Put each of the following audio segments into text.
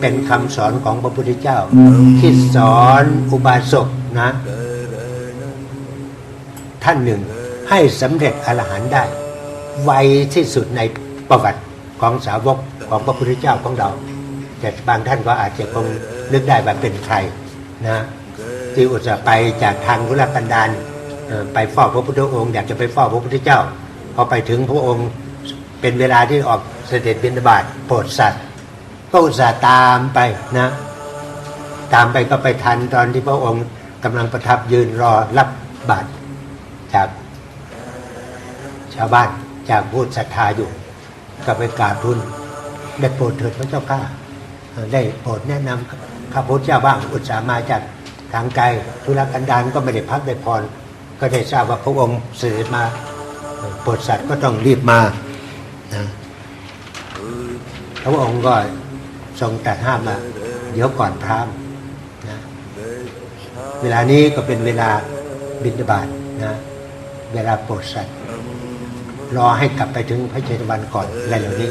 เป็นคำสอนของพระพุทธเจ้า ที่สอนอุบาสกนะ ท่านหนึ่งให้สำเร็จอรหันได้ ไวที่สุดในประวัติของสาวกของพระพุทธเจ้าของเรา แต่บางท่านก็อาจจะคงนึกได้ว่าเป็นใครนะ ที่อุตส่าห์ไปจากทางรุรกันดารไปเฝ้าพระพุทธองค์อยากจะไปเฝ้าพระพุทธเจ้าพอไปถึงพระองค์เป็นเวลาที่ออกเสด็จบิณฑบาตโปรดสัตว์ ก็อุตส่าห์ตามไปนะ ตามไปก็ไปทันตอนที่พระองค์กำลังประทับยืนรอรับบาตรจากชาวบ้านจากผู้ศรัทธาอยู่ก็ไปกราบทูลได้โปรดเถิดพระเจ้าข้าได้โปรดแนะนำข้าพุทธเจ้าบ้างอุตส่าห์มาจาก ทางไกลธุรกันดารก็ไม่ได้พักได้พรก็ได้ทราบว่าพระองค์เสด็จมาโปรดสัตว์ก็ต้องรีบมานะพระองค์ก็ทรงตัดห้ามมาเดี๋ยวก่อนพรามนะเวลานี้ก็เป็นเวลาบิณฑบาตนะเวลาโปรดสัตว์รอให้กลับไปถึงพระเจตวันก่อนอะไรเหล่านี้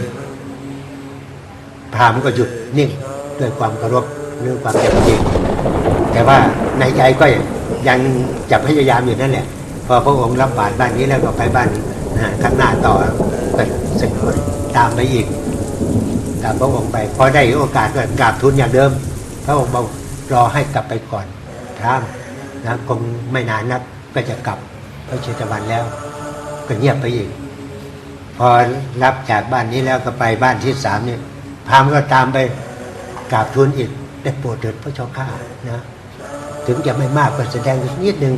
พรามก็หยุดนิ่งด้วยความเคารพด้วยความจำจริง แต่ว่าในใจก็ยังจะพยายามอยู่นั่นแหละ พอพระองค์รับบาตรบ้านนี้แล้วก็ไปบ้านข้างหน้าต่อก็สึกตามไปอีกตามพระองค์ไปพอได้โอกาสก็กราบทูลอย่างเดิม พระองค์บอกรอให้กลับไปก่อนพรามนะคงไม่นานนักก็จะกลับพระเชตวันแล้ว ก็เงียบไปอีก พอรับจากบ้านนี้แล้วก็ไปบ้านที่สามเนี่ยพามก็ตามไปกราบทูลอีกได้โปรดเถิดพระเจ้าข้านะ ถึงจะไม่มากก็แสดงนิดนึง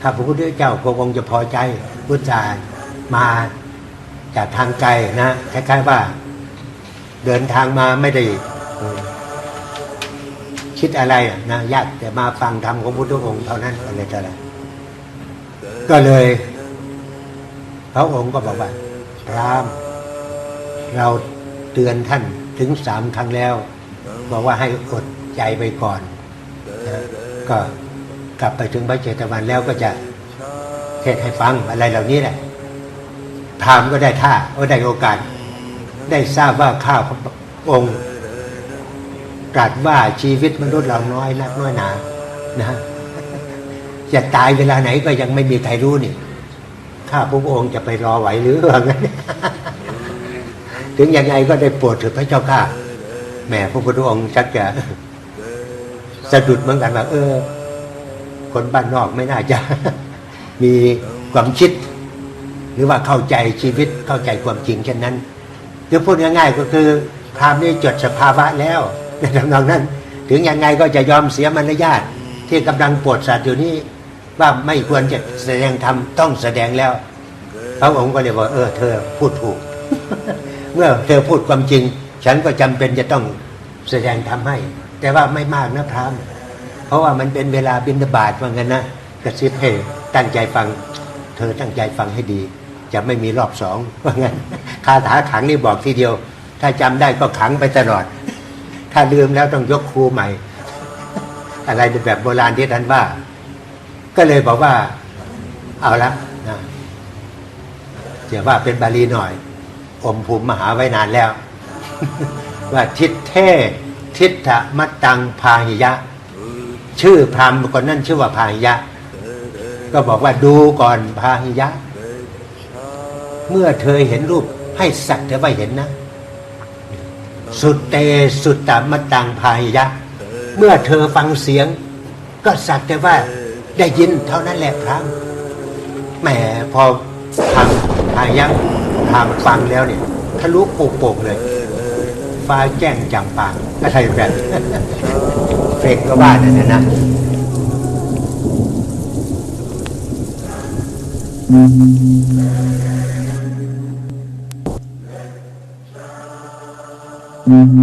ถ้าพระพุทธเจ้าก็คงจะพอใจพุทธามาจากทางไกลนะคล้ายๆว่า เดินทางมาไม่ได้คิดอะไรนะยากแต่มาฟังธรรมของพุทธองค์เท่านั้นอะไรต่ออะไรก็เลย พระองค์ก็บอกว่าพรามเราเตือนท่านถึงสามครั้งแล้ว บอกว่าให้อดใจไปก่อน ก็กลับไปถึงพระเจตวันแล้วก็จะเทศให้ฟังอะไรเหล่านี้แหละพรามก็ได้ท่าก็ได้โอกาส ได้ทราบว่าข้าพระองค์ตรัสว่าชีวิตมนุษย์เราน้อยนักน้อยหนา นะจะตายเวลาไหนก็ยังไม่มีใครรู้นี่ ข้าพระองค์จะไปรอไหวหรือว่างั้นถึงยังไงก็ได้โปรดถิดพระเจ้าข้าแหมพระพุทธองค์ชักจะ สะดุดเหมือนกันว่าเออ คนบ้านนอกไม่น่าจะ มีความคิด หรือว่าเข้าใจชีวิตเข้าใจความจริงเช่นนั้นหรือพูดง่ายๆก็คือพรามนี่จดสภาวะแล้วในทำนองนั้น ถึงยังไงก็จะยอมเสียมารยาทที่กำลังปวดสัตว์อยู่นี้ว่าไม่ควรจะแสดงธรรมต้องแสดงแล้วพระองค์ก็เลยบอกเออเธอพูดถูก เมื่อเธอพูดความจริง ฉันก็จำเป็นจะต้องแสดงธรรมให้ แต่ว่าไม่มากนะพรามเพราะว่ามันเป็นเวลาบินบาตว่างั้นนะกระซิบให้ตั้งใจฟัง เธอตั้งใจฟังให้ดี จะไม่มีรอบสองว่างั้นคาถาขังนี่บอกทีเดียว ถ้าจำได้ก็ขังไปตลอด ถ้าลืมแล้วต้องยกครูใหม่ อะไรแบบโบราณที่ท่านว่า ก็เลยบอกว่า เอาละนะเดี๋ยวว่าเป็นบาลีหน่อย อมภูมิมหาไว้นานแล้ว ว่าทิศเท ทิฏฐมัตตังพาหิยะ ชื่อพราหมณ์คนนั้นชื่อว่าพาหิยะ ก็บอกว่าดูก่อนพาหิยะ เมื่อเธอเห็นรูปให้สักแต่ว่าเห็นนะ สุดเตสุดตามมตังพาหิยะ เมื่อเธอฟังเสียง ก็สักแต่ว่าได้ยินเท่านั้นแหละพรามแหมพอทางพาหิยะทางฟังแล้วเนี่ยทะลุโป่งๆเลย ฟ้าแจ้งจำปางอะไรแบบเฟกก็บ้านนั่นนะอืม